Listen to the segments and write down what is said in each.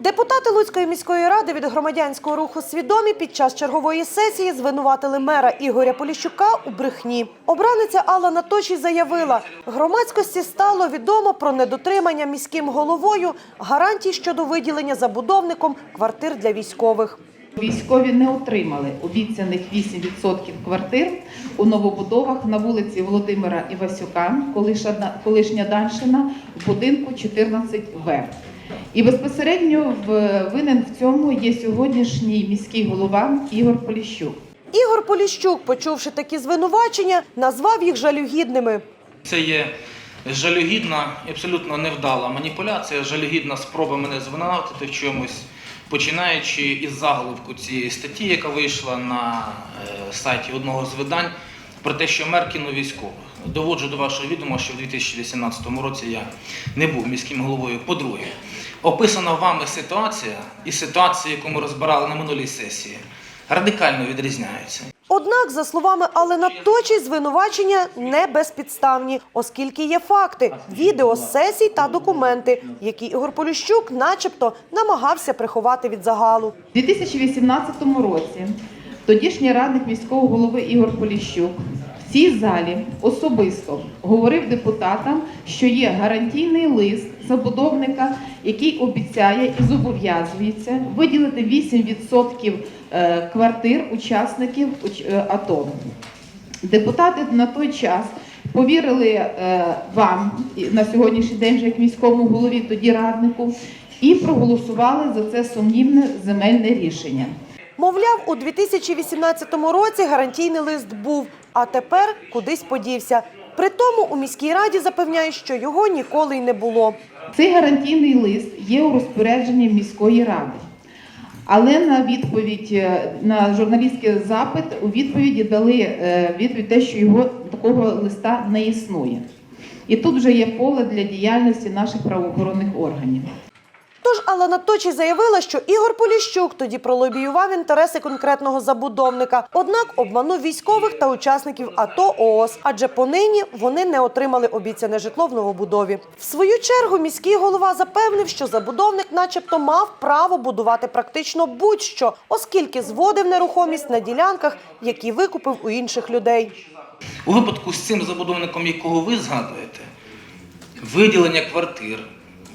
Депутати Луцької міської ради від громадянського руху свідомі під час чергової сесії звинуватили мера Ігоря Поліщука у брехні. Обраниця Алла Наточій заявила, громадськості стало відомо про недотримання міським головою гарантій щодо виділення забудовником квартир для військових. Військові не отримали обіцяних 8% квартир у новобудовах на вулиці Володимира Івасюка, колишня, Данщина, в будинку 14В. І безпосередньо в- винен в цьому є сьогоднішній міський голова Ігор Поліщук. Ігор Поліщук, почувши такі звинувачення, назвав їх жалюгідними. Це є жалюгідна абсолютно невдала маніпуляція, жалюгідна спроба мене звинуватити в чомусь, починаючи із заголовку цієї статті, яка вийшла на е, сайті одного з видань, про те, що мер кинув військових. Доводжу до вашого відома, що в 2018 році я не був міським головою. По-друге, описана вами ситуація і ситуація, яку ми розбирали на минулій сесії, радикально відрізняються. Однак, за словами Алена Точі, звинувачення не безпідставні, оскільки є факти, відео з сесій та документи, які Ігор Поліщук начебто намагався приховати від загалу. У 2018 році тодішній радник міського голови Ігор Поліщук в цій залі особисто говорив депутатам, що є гарантійний лист забудовника, який обіцяє і зобов'язується виділити 8% е, квартир учасників е, АТО. Депутати на той час повірили е, вам на сьогоднішній день, вже як міському голові, тоді раднику, і проголосували за це сумнівне земельне рішення. Мовляв, у 2018 році гарантійний лист був, а тепер кудись подівся. При тому у міській раді запевняють, що його ніколи й не було. Цей гарантійний лист є у розпорядженні міської ради. Але на відповідь е, на журналістський запит у відповіді дали е, відповідь те, що його такого листа не існує. І тут вже є поле для діяльності наших правоохоронних органів. Тож Алана Точі заявила, що Ігор Поліщук тоді пролобіював інтереси конкретного забудовника, однак обманув військових та учасників АТО ООС, адже понині вони не отримали обіцяне житло в новобудові. В свою чергу міський голова запевнив, що забудовник, начебто, мав право будувати практично будь-що, оскільки зводив нерухомість на ділянках, які викупив у інших людей. У випадку з цим забудовником, якого ви згадуєте, виділення квартир,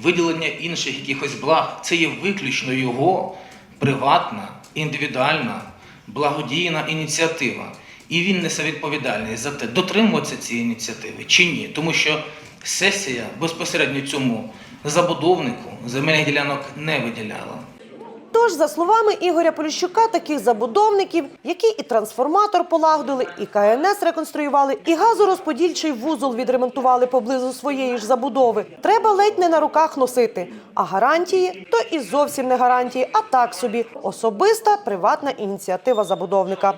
виділення інших якихось благ це є виключно його приватна, індивідуальна, благодійна ініціатива. І він несе відповідальність за те, дотримуватися цієї ініціативи чи ні. Тому що сесія безпосередньо цьому забудовнику земельних ділянок не виділяла. Тож, за словами Ігоря Поліщука, таких забудовників, які і трансформатор полагодили, і КНС реконструювали, і газорозподільчий вузол відремонтували поблизу своєї ж забудови, треба ледь не на руках носити. А гарантії то і зовсім не гарантії, а так собі особиста приватна ініціатива забудовника.